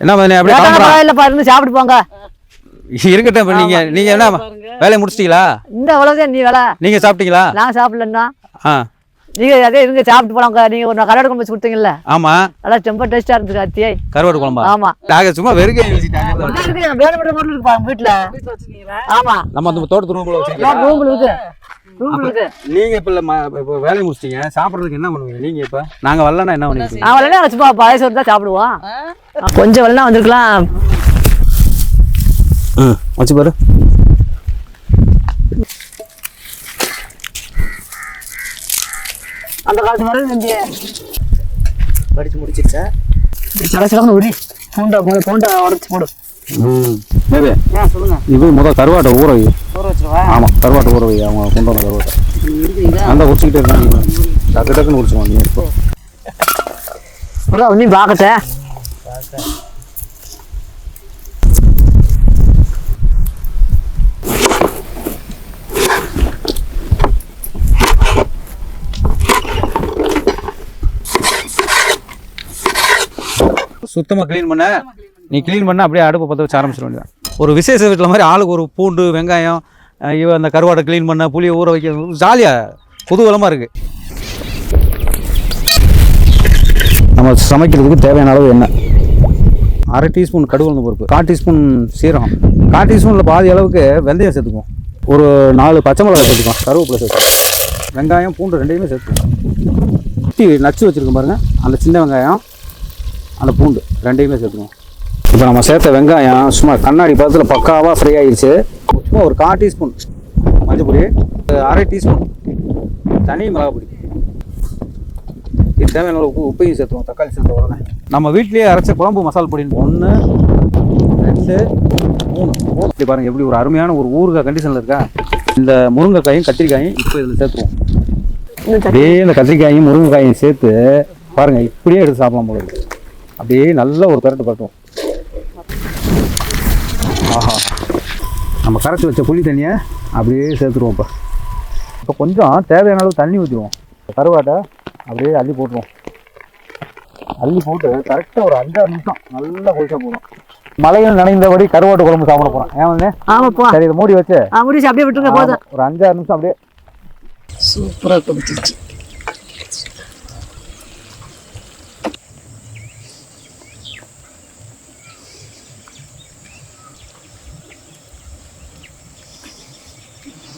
என்ன பண்ணி அப்படியே பரவாயில்ல பாருங்க சாப்பிட்டு போங்க. இருக்கட்டும் இப்போ நீங்க நீங்க என்ன வேலையை முடிச்சிட்டீங்களா? இந்த அவ்வளோதான் நீ வேலை. நீங்க சாப்பிட்டீங்களா? நான் சாப்பிடலன்னா ஆ. நீங்க அதே இருங்க சாப்பிட்டு போலாங்க நீங்க ஒரு கொண்டு வச்சு கொடுத்தீங்கல்ல? ஆமா. நல்லா ரொம்ப டேஸ்டா இருந்துச்சு அத்தியை. கருவாடு குழம்பா? ஆமா. நாங்க சும்மா வெறுக்கை வேணுமென்ற பொருள் இருக்கு பாருங்க வீட்டுல ஆமா. நம்ம அந்த தோட்டத்து ரூம்ல இருக்கு ரூம்ல இருக்கு நீங்க இப்ப இப்ப வேலையை முடிச்சிட்டீங்க. சாப்பிடுறதுக்கு என்ன பண்ணுவீங்க? நீங்க இப்ப? நாங்க வரலன்னா என்ன பண்ணுவீங்க நான் வரலாம் வச்சுப்பா பழைய சோறு தான் சாப்பிடுவோம். கொஞ்சம் வரலாம் வந்திருக்கலாம். ம் வச்சு பாரு. அந்த காலத்து வரை இங்கே. படிச்சு முடிச்சிருச்சா? சில உரி. பூண்டா முதல்ல பூண்டா உடச்சி போடு. ம். சொல்லுங்க. இது முதல் கருவாட்டை ஊற வை. ஊற வச்சிருவா? ஆமா கருவாட்டை ஊற வை. அவங்க கொண்டு வந்த கருவாட்டை. அந்த குடிச்சிக்கிட்டே இருக்காங்க டக்கு டக்குன்னு குடிச்சுக்கோங்க நீங்க இப்போ ப்ரோ பார்க்க சுத்தமாக க்ளீன் பண்ண. நீ க்ளீன் பண்ண அப்படியே அடுப்பை பற்ற வச்சு ஆரம்பிச்சிட வேண்டியதான் ஒரு விசேஷ வீட்டில் மாதிரி ஆளுக்கு ஒரு பூண்டு வெங்காயம் அஹ் இவ அந்த கருவாடை க்ளீன் பண்ண புளியை ஊற வைக்க ஜாலியாக குதூகலமாக இருக்குது நம்ம சமைக்கிறதுக்கு தேவையான அளவு என்ன அரை டீஸ்பூன் கடுகு பருப்பு கால் டீஸ்பூன் சீரகம். கால் டீஸ்பூனில் பாதி அளவுக்கு வெந்தயம் சேர்த்துக்குவோம். ஒரு நாலு பச்சை மிளகாய் சேர்த்துக்குவோம் கருவேப்பிலை சேர்த்துக்குவோம். வெங்காயம் பூண்டு ரெண்டையுமே சேர்த்துக்குவோம். குட்டி நச்சு வச்சுருக்கோம் பாருங்கள் அந்த சின்ன வெங்காயம் அந்த பூண்டு ரெண்டையுமே சேர்த்துக்குவோம். இப்போ நம்ம சேர்த்த வெங்காயம் சும்மா கண்ணாடி பதத்தில் பக்காவாக ஃப்ரை ஆகிடுச்சு சும்மா ஒரு கால் டீஸ்பூன் மஞ்சள் பொடி அரை டீஸ்பூன் தனி மிளகாய் பொடி. இது தேவையான உப்பு உப்பையும் சேர்த்துவோம் தக்காளி சேர்த்த உடனே நம்ம வீட்லேயே அரைச்ச குழம்பு மசால் பொடி ஒன்று ரெண்டு மூணு. இப்படி பாருங்கள் எப்படி ஒரு அருமையான ஒரு ஊறுகாய் கண்டிஷனில் இருக்கா? இந்த முருங்கைக்காயும் கத்திரிக்காயும் இப்போ இதில் சேர்த்துருவோம். அப்படியே இந்த கத்திரிக்காயும் முருங்கைக்காயும் சேர்த்து பாருங்க இப்படியே எடுத்து சாப்பிடலாம் போல அப்படியே நல்ல ஒரு பரட்டு பரட்டும் ஆஹா. நம்ம கரைச்சி வச்ச புளி தண்ணியை அப்படியே சேர்த்துருவோம் இப்போ இப்போ கொஞ்சம் தேவையான அளவு தண்ணி ஊற்றிடுவோம் கருவாட்டை அப்படியே அள்ளி போட்டுருவோம். அள்ளி போட்டு கரெக்டாக ஒரு அஞ்சாறு நிமிஷம் நல்லா கொதிச்சா போதும். மலையில் நனைந்தபடி கருவாட்டு குழம்பு சாப்பிட போகிறோம் ஏன் வந்து ஆமாப்பா. சரி இதை மூடி வச்சு. ஆ முடிச்சு அப்படியே விட்டுருங்க போதும். ஒரு அஞ்சாறு நிமிஷம் அப்படியே சூப்பரா கொதிச்சிருச்சு.